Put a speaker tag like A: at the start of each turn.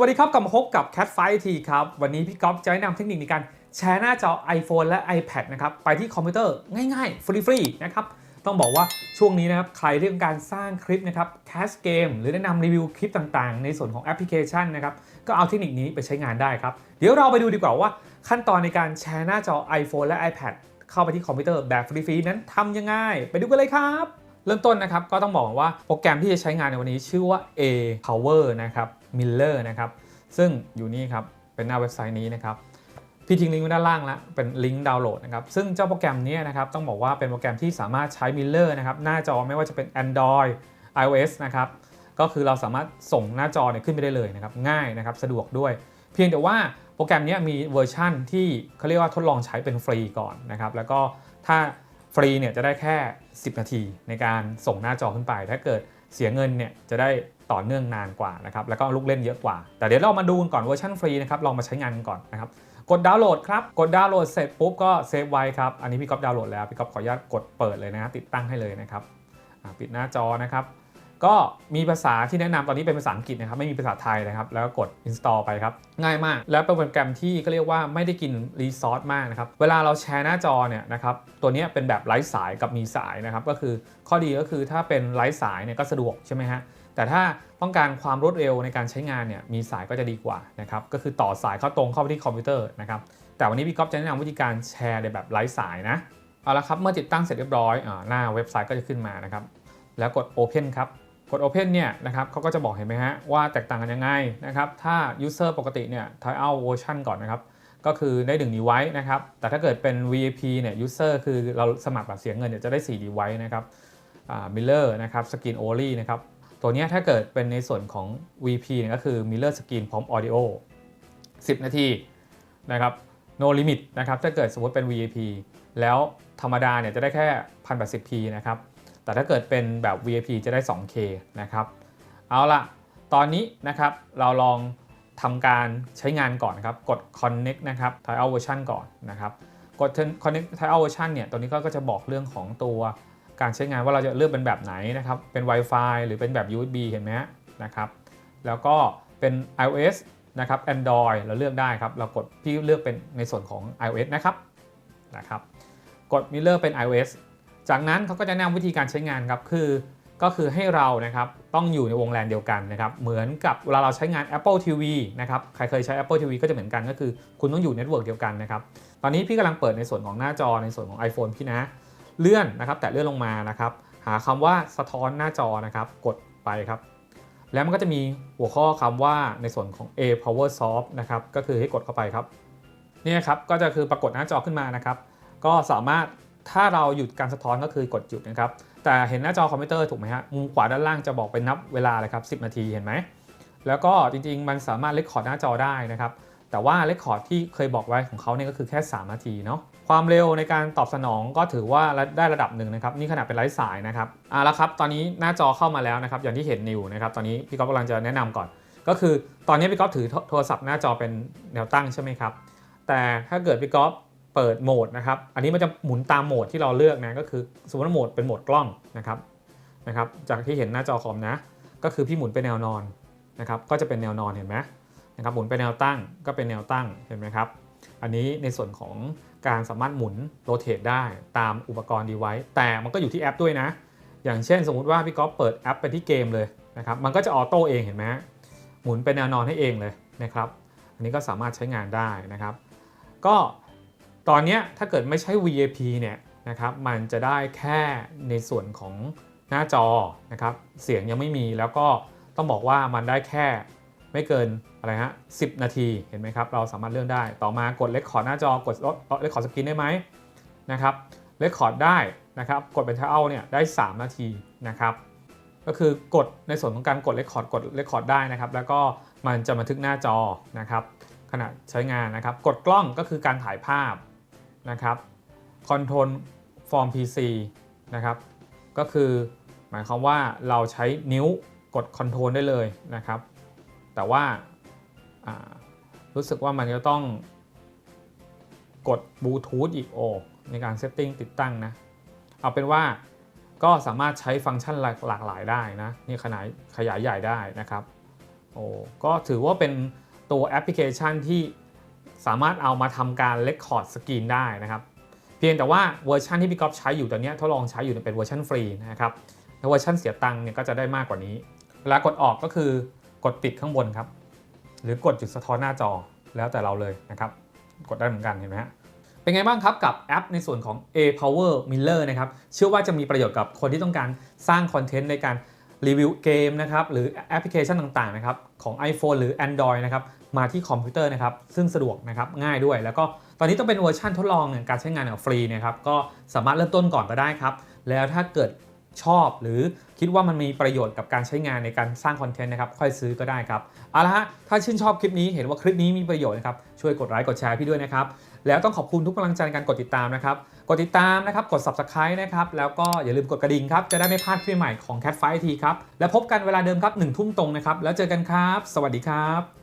A: วัสดีครับกลับมาพบกับ Cat f i ทีครับ วันนี้พี่ก๊อฟจะแนะนำเทคนิคในการแชร์หน้าจอ iPhone และ iPad นะครับ ไปที่คอมพิวเตอร์ง่ายๆ ฟรีๆ นะครับ ต้องบอกว่าช่วงนี้นะครับ ใครที่ต้องการสร้างคลิปนะครับแคสเกมหรือแนะนำรีวิวคลิปต่างๆ ในส่วนของแอปพลิเคชันนะครับ ก็เอาเทคนิคนี้ไปใช้งานได้ครับ เดี๋ยวเราไปดูดีกว่าว่าขั้นตอนในการแชร์หน้าจอ iPhone และ iPad เข้าไปที่คอมพิวเตอร์แบบฟรีๆนั้นทำยังไงไปดูกันเลยครับ เริ่มต้นนะครับก็ต้องบอกว่าโปรแกรมที่จะใช้งานในวันนี้ชื่อว่า A Power นะครับ Miller นะครับซึ่งอยู่นี่ครับเป็นหน้าเว็บไซต์นี้นะครับพี่ทิ้งลิงก์ไว้ด้านล่างแล้วเป็นลิงก์ดาวน์โหลดนะครับซึ่งเจ้าโปรแกรมนี้นะครับต้องบอกว่าเป็นโปรแกรมที่สามารถใช้ Miller นะครับหน้าจอไม่ว่าจะเป็น Android iOS นะครับก็คือเราสามารถส่งหน้าจอเนี่ยขึ้นไปได้เลยนะครับง่ายนะครับสะดวกด้วย เพียงแต่ว่าโปรแกรมนี้มีเวอร์ชั่นที่เขาเรียกว่าทดลองใช้เป็นฟรีก่อนนะครับแล้วก็ถ้า ฟรีเนี่ยจะได้แค่ 10 นาทีในการส่งหน้าจอขึ้นไป ถ้าเกิดเสียเงินเนี่ยจะได้ต่อเนื่องนานกว่านะครับ แล้วก็ลูกเล่นเยอะกว่า แต่เดี๋ยวเรามาดูกันก่อนเวอร์ชันฟรีนะครับ ลองมาใช้งานกันก่อนนะครับ กดดาวน์โหลดครับ กดดาวน์โหลดเสร็จปุ๊บก็เซฟไว้ครับ อันนี้พี่ก๊อฟดาวน์โหลดแล้ว พี่ก๊อฟขออนุญาตกดเปิดเลยนะติดตั้งให้เลยนะครับ ปิดหน้าจอนะครับ ก็มีภาษาที่แนะนำตอนนี้เป็นภาษาอังกฤษนะครับไม่มีภาษาไทยนะครับแล้วก็กด install ไปครับง่ายมาก แล้วเป็นโปรแกรมที่ก็เรียกว่าไม่ได้กินรีซอสมากนะครับเวลาเราแชร์หน้าจอเนี่ยนะครับตัวนี้เป็นแบบไร้สายกับมีสายนะครับก็คือข้อดีก็คือถ้าเป็นไร้สายเนี่ยก็สะดวกใช่ไหมฮะแต่ถ้าต้องการความรวดเร็วในการใช้งานเนี่ยมีสายก็จะดีกว่านะครับก็คือต่อสายเข้าตรงเข้าไปที่คอมพิวเตอร์นะครับแต่วันนี้พี่ก๊อฟจะแนะนำวิธีการแชร์ในแบบไร้สายนะเอาละครับเมื่อติดตั้งเสร็จเรียบร้อยอหน้าเว็บไซต์ก็จะขึ้นมานะครับแล้วกด Open ครับ กด Open เนี่ยนะครับเขาก็จะบอกเห็นไหมฮะว่าแตกต่างกันยังไงนะครับถ้า User ปกติเนี่ย Trial Version ก่อนนะครับ ก็คือได้ 1 device นะครับ แต่ถ้าเกิดเป็น VIP เนี่ย User คือเราสมัครแบบเสียเงินเนี่ยจะได้ 4 device นะครับอ่า Miller นะครับ Screen Only นะครับ ตัวนี้ถ้าเกิดเป็นในส่วนของ VP เนี่ยก็คือ Miller Screen พร้อม Audio 10 นาทีนะครับ no limit นะครับถ้าเกิดสมมติเป็น VIP แล้วธรรมดาเนี่ยจะได้แค่ 1080p นะครับ แต่ถ้าเกิดเป็นแบบ VIP จะได้ 2K นะครับ เอาละตอนนี้นะครับเราลองทำการใช้งานก่อนนครับ กด connect นะครับ trial version ก่อนนะครับ กด connect trial version เนี่ย ตัวนี้ก็จะบอกเรื่องของตัวการใช้งานว่าเราจะเลือกเป็นแบบไหนนะครับ เป็น Wi-Fi หรือเป็นแบบ USB เห็นไหมนะครับ แล้วก็เป็น iOS นะครับ Android เราเลือกได้ครับ เรากดพี่เลือกเป็นในส่วนของ iOS นะครับ นะครับ กด Miller เป็น iOS จากนั้นเขาก็จะแนะนำวิธีการใช้งานครับคือก็คือให้เรานะครับต้องอยู่ในวงแลนเดียวกันนะครับเหมือนกับเวลาเราใช้งาน Apple TV นะครับใครเคยใช้ Apple TV ก็จะเหมือนกันก็คือ คุณต้องอยู่เน็ตเวิร์กเดียวกันนะครับตอนนี้พี่กำลังเปิดในส่วนของหน้าจอในส่วนของ iPhone พี่นะเลื่อนนะครับ แต่เลื่อนลงมานะครับ หาคำว่าสะท้อนหน้าจอนะครับกดไปครับ แล้วมันก็จะมีหัวข้อคำว่าในส่วนของ A Power Soft นะครับก็คือให้กดเข้าไปครับนี่ครับก็จะคือปรากฏหน้าจอขึ้นมานะครับ ก็สามารถ ถ้าเราหยุดการสะท้อนก็คือกดหยุดนะครับ แต่เห็นหน้าจอคอมพิวเตอร์ถูกไหมฮะ มุมขวาด้านล่างจะบอกเป็นนับเวลาเลยครับ 10 นาทีเห็นไหม แล้วก็จริงๆ มันสามารถเลคคอร์ดหน้าจอได้นะครับ แต่ว่าเลคคอร์ดที่เคยบอกไว้ของเขาเนี่ยก็คือแค่ 3 นาทีเนาะ ความเร็วในการตอบสนองก็ถือว่าได้ระดับหนึ่งนะครับ นี่ขนาดเป็นไร้สายนะครับอะแล้วครับ ตอนนี้หน้าจอเข้ามาแล้วนะครับ อย่างที่เห็นนิวนะครับ ตอนนี้พี่ก๊อฟกำลังจะแนะนำก่อน ก็คือตอนนี้พี่ก๊อฟถือโทรศัพท์หน้าจอเป็นแนวตั้งใช่ไหมครับ แต่ถ้าเกิดพี่ก๊อฟ เปิดโหมดนะครับ อันนี้มันจะหมุนตามโหมดที่เราเลือกนะ ก็คือสมมติว่าโหมดเป็นโหมดกล้องนะครับนะครับ จากที่เห็นหน้าจอคอมนะ ก็คือพี่หมุนไปแนวนอนนะครับ ก็จะเป็นแนวนอนเห็นไหมนะครับ หมุนไปแนวตั้งก็เป็นแนวตั้งเห็นไหมครับ อันนี้ในส่วนของการสามารถหมุนโรเตทได้ตามอุปกรณ์ device แต่มันก็อยู่ที่แอปด้วยนะ อย่างเช่น สมมุติว่าพี่ก๊อฟเปิดแอปไปที่เกมเลยนะครับ มันก็จะออโต้เองเห็นไหมหมุนไปแนวนอนให้เองเลยนะครับ อันนี้ก็สามารถใช้งานได้นะครับ ก็ ตอนนี้ถ้าเกิดไม่ใช่ VAP เนี่ยนะครับมันจะได้แค่ในส่วนของหน้าจอนะครับเสียงยังไม่มีแล้วก็ต้องบอกว่ามันได้แค่ไม่เกินอะไรฮะ10นาทีเห็นไหมครับเราสามารถเลื่อนได้ ต่อมากดเลคคอร์ดหน้าจอกดเลคคอร์ดสกรีนได้ไหมนะครับเลคคอร์ดได้นะครับกดเป็นเท้าเนี่ยได้ 3 นาทีนะครับก็คือกดในส่วนของการกดเลคคอร์ดกดเลคคอร์ดได้นะครับแล้วก็มันจะบันทึกหน้าจอนะครับขณะใช้งานนะครับ กดกล้องก็คือการถ่ายภาพ นะครับคอนโทรลฟอร์ม PC นะครับก็คือหมายความว่าเราใช้นิ้วกดคอนโทรลได้เลยนะครับ แต่ว่ารู้สึกว่ามันจะต้องกดบลูทูธอีกโอในการเซตติ้งติดตั้งนะ เอาเป็นว่าก็สามารถใช้ฟังก์ชันหลากหลายได้นะ นี่ขนาดขยายใหญ่ได้นะครับโอ้ก็ถือว่าเป็นตัวแอปพลิเคชันที่ สามารถเอามาทำการเลคคอร์ดสกรีนได้นะครับ เพียงแต่ว่าเวอร์ชันที่พี่ก๊อฟใช้อยู่ตอนนี้ทดลองใช้อยู่เนี่ยเป็นเวอร์ชันฟรีนะครับแล้วเวอร์ชันเสียตังค์เนี่ยก็จะได้มากกว่านี้ เวลากดออกก็คือกดปิดข้างบนครับ หรือกดจุดสะท้อนหน้าจอแล้วแต่เราเลยนะครับ กดได้เหมือนกันเห็นไหมฮะเป็นไงบ้างครับกับแอปในส่วนของ A Power Miller นะครับเชื่อว่าจะมีประโยชน์กับคนที่ต้องการสร้างคอนเทนต์ในการรีวิวเกมนะครับหรือแอปพลิเคชันต่างๆนะครับของ iPhone หรือ Android นะครับ มาที่คอมพิวเตอร์นะครับซึ่งสะดวกนะครับง่ายด้วย แล้วก็ตอนนี้ต้องเป็นเวอร์ชันทดลองการใช้งานแบบฟรีนะครับก็สามารถเริ่มต้นก่อนก็ได้ครับ แล้วถ้าเกิดชอบหรือคิดว่ามันมีประโยชน์กับการใช้งานในการสร้างคอนเทนต์นะครับ ค่อยซื้อก็ได้ครับเอาละฮะถ้าชื่นชอบคลิปนี้เห็นว่าคลิปนี้มีประโยชน์นะครับช่วยกดไลค์กดแชร์พี่ด้วยนะครับ แล้วต้องขอบคุณทุกกำลังใจในการกดติดตามนะครับ กดติดตามนะครับ กด subscribe นะครับ แล้วก็อย่าลืมกดกระดิ่งครับ จะได้ไม่พลาดคลิปใหม่ของ Cat Fight IT ครับ แล้วพบกันเวลาเดิมครับ1ทุ่มตรงนะครับแล้วเจอกันครับ สวัสดีครับ